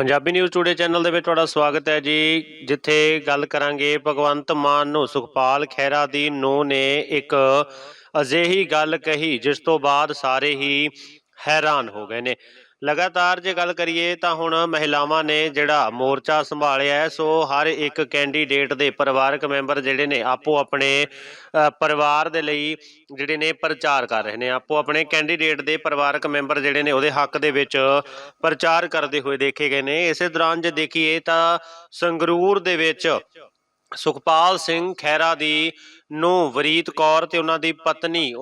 Punjabi news today channel ਦੇ ਵਿੱਚ ਤੁਹਾਡਾ ਸਵਾਗਤ ਹੈ ਜੀ, ਜਿੱਥੇ ਗੱਲ ਕਰਾਂਗੇ ਭਗਵੰਤ ਮਾਨ ਨੂੰ ਸੁਖਪਾਲ ਖਹਿਰਾ ਦੀ ਨੂੰ ਨੇ ਇੱਕ ਅਜਿਹੀ ਗੱਲ ਕਹੀ, ਜਿਸ ਤੋਂ ਬਾਅਦ ਸਾਰੇ ਹੀ ਹੈਰਾਨ ਹੋ ਗਏ ਨੇ। ਲਗਾਤਾਰ ਜੇ ਗੱਲ ਕਰੀਏ ਤਾਂ ਹੁਣ ਮਹਿਲਾਵਾਂ ਨੇ ਜਿਹੜਾ ਮੋਰਚਾ ਸੰਭਾਲਿਆ ਹੈ, ਸੋ ਹਰ ਇੱਕ ਕੈਂਡੀਡੇਟ ਦੇ ਪਰਿਵਾਰਕ ਮੈਂਬਰ ਜਿਹੜੇ ਨੇ ਆਪੋ ਆਪਣੇ ਪਰਿਵਾਰ ਦੇ ਲਈ ਜਿਹੜੇ ਨੇ ਪ੍ਰਚਾਰ ਕਰ ਰਹੇ ਨੇ। ਆਪੋ ਆਪਣੇ ਕੈਂਡੀਡੇਟ ਦੇ ਪਰਿਵਾਰਕ ਮੈਂਬਰ ਜਿਹੜੇ ਨੇ ਉਹਦੇ ਹੱਕ ਦੇ ਵਿੱਚ ਪ੍ਰਚਾਰ ਕਰਦੇ ਹੋਏ ਦੇਖੇ ਗਏ ਨੇ। ਇਸੇ ਦੌਰਾਨ ਜੇ ਦੇਖੀਏ ਤਾਂ ਸੰਗਰੂਰ ਦੇ ਵਿੱਚ ਸੁਖਪਾਲ ਸਿੰਘ ਖਹਿਰਾ ਦੀ ਨੂੰ ਵਰੀਤ ਕੌਰ ਤੇ ਉਹਨਾਂ ਦੀ ਪਤਨੀ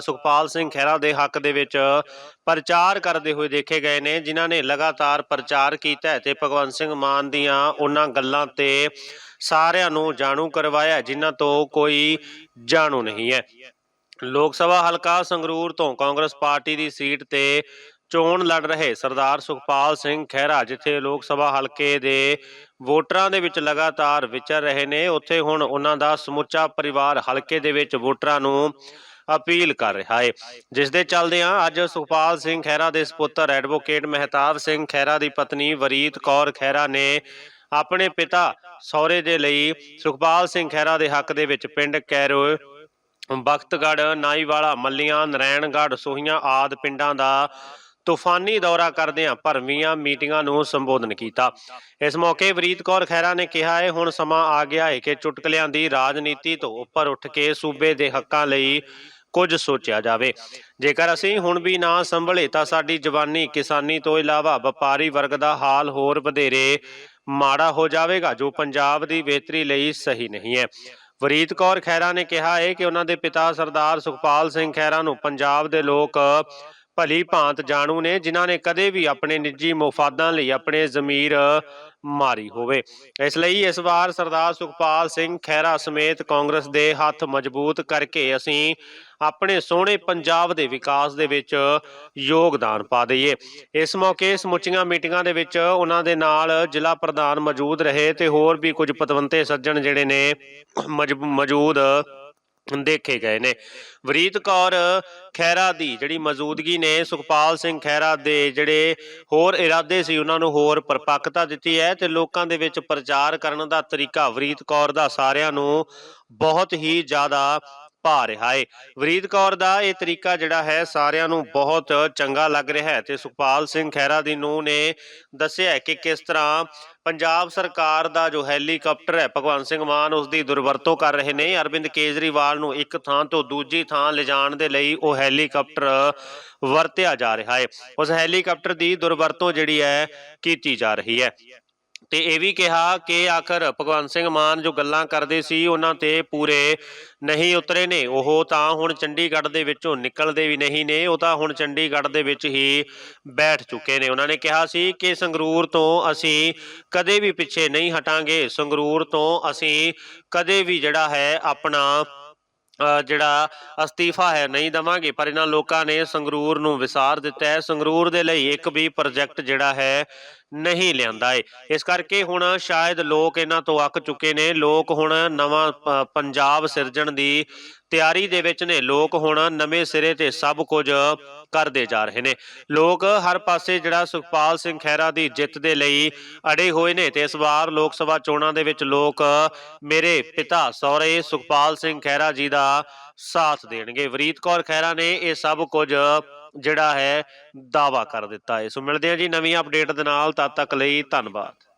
ਸੁਖਪਾਲ ਸਿੰਘ ਖਹਿਰਾ ਦੇ ਹੱਕ ਦੇ ਵਿੱਚ ਪ੍ਰਚਾਰ ਕਰਦੇ ਹੋਏ ਦੇਖੇ ਗਏ ਨੇ ਜਿਨ੍ਹਾਂ ਨੇ ਲਗਾਤਾਰ ਪ੍ਰਚਾਰ ਕੀਤਾ ਤੇ ਭਗਵੰਤ ਸਿੰਘ ਮਾਨ ਦੀਆਂ ਉਹਨਾਂ ਗੱਲਾਂ ਤੇ ਸਾਰਿਆਂ ਨੂੰ ਜਾਣੂ ਕਰਵਾਇਆ ਹੈ, ਜਿਨ੍ਹਾਂ ਤੋਂ ਕੋਈ ਜਾਣੂ ਨਹੀਂ ਹੈ। ਲੋਕ ਸਭਾ ਹਲਕਾ ਸੰਗਰੂਰ ਤੋਂ ਕਾਂਗਰਸ ਪਾਰਟੀ ਦੀ ਸੀਟ ਤੇ ਚੋਣ ਲੜ ਰਹੇ ਸਰਦਾਰ ਸੁਖਪਾਲ ਸਿੰਘ ਖਹਿਰਾ, ਜਿੱਥੇ ਲੋਕ ਸਭਾ ਹਲਕੇ ਦੇ ਵੋਟਰਾਂ ਦੇ ਵਿੱਚ ਲਗਾਤਾਰ ਵਿਚਰ ਰਹੇ ਨੇ, ਉੱਥੇ ਹੁਣ ਉਹਨਾਂ ਦਾ ਸਮੁੱਚਾ ਪਰਿਵਾਰ ਹਲਕੇ ਦੇ ਵਿੱਚ ਵੋਟਰਾਂ ਨੂੰ ਅਪੀਲ ਕਰ ਰਿਹਾ ਹੈ। ਜਿਸ ਦੇ ਚੱਲਦਿਆਂ ਅੱਜ ਸੁਖਪਾਲ ਸਿੰਘ ਖਹਿਰਾ ਦੇ ਸੁਪੁੱਤਰ ਐਡਵੋਕੇਟ ਮਹਿਤਾਬ ਸਿੰਘ ਖਹਿਰਾ ਦੀ ਪਤਨੀ ਵਰੀਤ ਕੌਰ ਖਹਿਰਾ ਨੇ ਆਪਣੇ ਪਿਤਾ ਸਹੁਰੇ ਦੇ ਲਈ ਸੁਖਪਾਲ ਸਿੰਘ ਖਹਿਰਾ ਦੇ ਹੱਕ ਦੇ ਵਿੱਚ ਪਿੰਡ ਕੈਰੋ, ਬਖਤਗੜ੍ਹ, ਨਾਈਵਾਲਾ, ਮੱਲੀਆਂ, ਨਰੈਣਗੜ੍ਹ, ਸੋਹੀਆਂ ਆਦ ਪਿੰਡਾਂ ਦਾ ਤੂਫਾਨੀ ਦੌਰਾ ਕਰਦਿਆਂ ਭਰਵੀਆਂ ਮੀਟਿੰਗਾਂ ਨੂੰ ਸੰਬੋਧਨ ਕੀਤਾ। ਇਸ ਮੌਕੇ ਵਰੀਤ ਕੌਰ ਖਹਿਰਾ ਨੇ ਕਿਹਾ ਹੈ ਹੁਣ ਸਮਾਂ ਆ ਗਿਆ ਹੈ ਕਿ ਚੁਟਕਲਿਆਂ ਦੀ ਰਾਜਨੀਤੀ ਤੋਂ ਉੱਪਰ ਉੱਠ ਕੇ ਸੂਬੇ ਦੇ ਹੱਕਾਂ ਲਈ ਕੁਝ ਸੋਚਿਆ ਜਾਵੇ। ਜੇਕਰ ਅਸੀਂ ਹੁਣ ਵੀ ਨਾ ਸੰਭਲੇ ਤਾਂ ਸਾਡੀ ਜਵਾਨੀ ਕਿਸਾਨੀ ਤੋਂ ਇਲਾਵਾ ਵਪਾਰੀ ਵਰਗ ਦਾ ਹਾਲ ਹੋਰ ਵਧੇਰੇ ਮਾੜਾ ਹੋ ਜਾਵੇਗਾ, ਜੋ ਪੰਜਾਬ ਦੀ ਬਿਹਤਰੀ ਲਈ ਸਹੀ ਨਹੀਂ ਹੈ। ਵਰੀਤ ਕੌਰ ਖਹਿਰਾ ਨੇ ਕਿਹਾ ਹੈ ਕਿ ਉਹਨਾਂ ਦੇ ਪਿਤਾ ਸਰਦਾਰ ਸੁਖਪਾਲ ਸਿੰਘ ਖਹਿਰਾ ਨੂੰ ਪੰਜਾਬ ਦੇ ਲੋਕ ਭਲੀ ਭਾਂਤ ਜਾਣੂ ਨੇ, ਜਿਨ੍ਹਾਂ ਨੇ ਕਦੇ ਵੀ ਆਪਣੇ ਨਿੱਜੀ ਮੁਫਾਦਾਂ ਲਈ ਆਪਣੇ ਜ਼ਮੀਰ ਮਾਰੀ ਹੋਵੇ। ਇਸ ਲਈ ਇਸ ਵਾਰ ਸਰਦਾਰ ਸੁਖਪਾਲ ਸਿੰਘ ਖਹਿਰਾ ਸਮੇਤ ਕਾਂਗਰਸ ਦੇ ਹੱਥ ਮਜ਼ਬੂਤ ਕਰਕੇ ਅਸੀਂ ਆਪਣੇ ਸੋਹਣੇ ਪੰਜਾਬ ਦੇ ਵਿਕਾਸ ਦੇ ਵਿੱਚ ਯੋਗਦਾਨ ਪਾ ਦਈਏ। ਇਸ ਮੌਕੇ ਸਮੁੱਚੀਆਂ ਮੀਟਿੰਗਾਂ ਦੇ ਵਿੱਚ ਉਹਨਾਂ ਦੇ ਨਾਲ ਜ਼ਿਲ੍ਹਾ ਪ੍ਰਧਾਨ ਮੌਜੂਦ ਰਹੇ ਤੇ ਹੋਰ ਵੀ ਕੁਝ ਪਤਵੰਤੇ ਸੱਜਣ ਜਿਹੜੇ ਨੇ ਮਜਬ- ਮੌਜੂਦ ਦੇਖੇ ਗਏ ਨੇ। ਵਰੀਤ ਕੌਰ ਖਹਿਰਾ ਦੀ ਜਿਹੜੀ ਮੌਜੂਦਗੀ ਨੇ, ਸੁਖਪਾਲ ਸਿੰਘ ਖਹਿਰਾ ਦੇ ਜਿਹੜੇ ਹੋਰ ਇਰਾਦੇ ਸੀ, ਉਹਨਾਂ ਨੂੰ ਹੋਰ ਪਰਪੱਕਤਾ ਦਿੱਤੀ ਹੈ ਤੇ ਲੋਕਾਂ ਦੇ ਵਿੱਚ ਪ੍ਰਚਾਰ ਕਰਨ ਦਾ ਤਰੀਕਾ ਵਰੀਤ ਕੌਰ ਦਾ ਸਾਰਿਆਂ ਨੂੰ ਬਹੁਤ ਹੀ ਜ਼ਿਆਦਾ ਪਾ ਰਿਹਾ ਹੈ ਵਰੀਤ ਕੌਰ ਦਾ ਇਹ ਤਰੀਕਾ ਜਿਹੜਾ ਹੈ, ਸਾਰਿਆਂ ਨੂੰ ਬਹੁਤ ਚੰਗਾ ਲੱਗ ਰਿਹਾ ਹੈ ਤੇ ਸੁਖਪਾਲ ਸਿੰਘ ਖਹਿਰਾ ਦੀ ਨੂੰ ਨੇ ਦੱਸਿਆ ਕਿ ਕਿਸ ਤਰ੍ਹਾਂ ਪੰਜਾਬ ਸਰਕਾਰ ਦਾ ਜੋ ਹੈਲੀਕਾਪਟਰ ਹੈ, ਭਗਵੰਤ ਸਿੰਘ ਮਾਨ ਉਸ ਦੀ ਦੁਰਵਰਤੋਂ ਕਰ ਰਹੇ ਨੇ। ਅਰਵਿੰਦ ਕੇਜਰੀਵਾਲ ਨੂੰ ਇੱਕ ਥਾਂ ਤੋਂ ਦੂਜੀ ਥਾਂ ਲਿਜਾਣ ਦੇ ਲਈ ਉਹ ਹੈਲੀਕਾਪਟਰ ਵਰਤਿਆ ਜਾ ਰਿਹਾ ਹੈ। ਉਸ ਹੈਲੀਕਾਪਟਰ ਦੀ ਦੁਰਵਰਤੋਂ ਜਿਹੜੀ ਹੈ, ਕੀਤੀ ਜਾ ਰਹੀ ਹੈ। ਤੇ ਇਹ ਵੀ ਕਿਹਾ ਕਿ ਆਖਰ ਭਗਵੰਤ ਸਿੰਘ ਮਾਨ ਜੋ ਗੱਲਾਂ ਕਰਦੇ ਸੀ, ਉਹਨਾਂ ਤੇ ਪੂਰੇ ਨਹੀਂ ਉਤਰੇ ਨੇ। ਉਹ ਤਾਂ ਹੁਣ ਚੰਡੀਗੜ੍ਹ ਦੇ ਵਿੱਚੋਂ ਨਿਕਲਦੇ ਵੀ ਨਹੀਂ ਨੇ, ਉਹ ਤਾਂ ਹੁਣ ਚੰਡੀਗੜ੍ਹ ਦੇ ਵਿੱਚ ਹੀ ਬੈਠ ਚੁੱਕੇ ਨੇ। ਉਹਨਾਂ ਨੇ ਕਿਹਾ ਸੀ ਕਿ ਸੰਗਰੂਰ ਤੋਂ ਅਸੀਂ ਕਦੇ ਵੀ ਪਿੱਛੇ ਨਹੀਂ ਹਟਾਂਗੇ। ਸੰਗਰੂਰ ਤੋਂ ਅਸੀਂ ਕਦੇ ਵੀ ਜਿਹੜਾ ਹੈ ਆਪਣਾ ਜਿਹੜਾ ਅਸਤੀਫਾ ਹੈ ਨਹੀਂ ਦਵਾਂਗੇ। ਪਰ ਇਹਨਾਂ ਲੋਕਾਂ ਨੇ ਸੰਗਰੂਰ ਨੂੰ ਵਿਸਾਰ ਦਿੱਤਾ ਹੈ। ਸੰਗਰੂਰ ਦੇ ਲਈ ਇੱਕ ਵੀ ਪ੍ਰੋਜੈਕਟ ਜਿਹੜਾ ਹੈ ਨਹੀਂ ਲਿਆਂਦਾ ਏ। ਇਸ ਕਰਕੇ ਹੁਣ ਸ਼ਾਇਦ ਲੋਕ ਇਹਨਾਂ ਤੋਂ ਅੱਕ ਚੁੱਕੇ ਨੇ। ਲੋਕ ਹੁਣ ਨਵਾਂ ਪੰਜਾਬ ਸਿਰਜਣ ਦੀ ਤਿਆਰੀ ਦੇ ਵਿੱਚ ਨੇ। ਲੋਕ ਹੁਣ ਨਵੇਂ ਸਿਰੇ ਤੇ ਸਭ ਕੁਝ ਕਰਦੇ ਜਾ ਰਹੇ ਨੇ। ਲੋਕ ਹਰ ਪਾਸੇ ਜਿਹੜਾ ਸੁਖਪਾਲ ਸਿੰਘ ਖਹਿਰਾ ਦੀ ਜਿੱਤ ਦੇ ਲਈ ਅੜੇ ਹੋਏ ਨੇ ਤੇ ਇਸ ਵਾਰ ਲੋਕ ਸਭਾ ਚੋਣਾਂ ਦੇ ਵਿੱਚ ਲੋਕ ਮੇਰੇ ਪਿਤਾ ਸਹੁਰੇ ਸੁਖਪਾਲ ਸਿੰਘ ਖਹਿਰਾ ਜੀ ਦਾ ਸਾਥ ਦੇਣਗੇ। ਵਰੀਤ ਕੌਰ ਖਹਿਰਾ ਨੇ ਇਹ ਸਭ ਕੁਝ ਜਿਹੜਾ ਹੈ ਦਾਵਾ ਕਰ ਦਿੱਤਾ ਹੈ। ਸੋ ਮਿਲਦੇ ਹਾਂ ਜੀ ਨਵੀਂ ਅਪਡੇਟ ਦੇ ਨਾਲ, ਤਦ ਤੱਕ ਲਈ ਧੰਨਵਾਦ।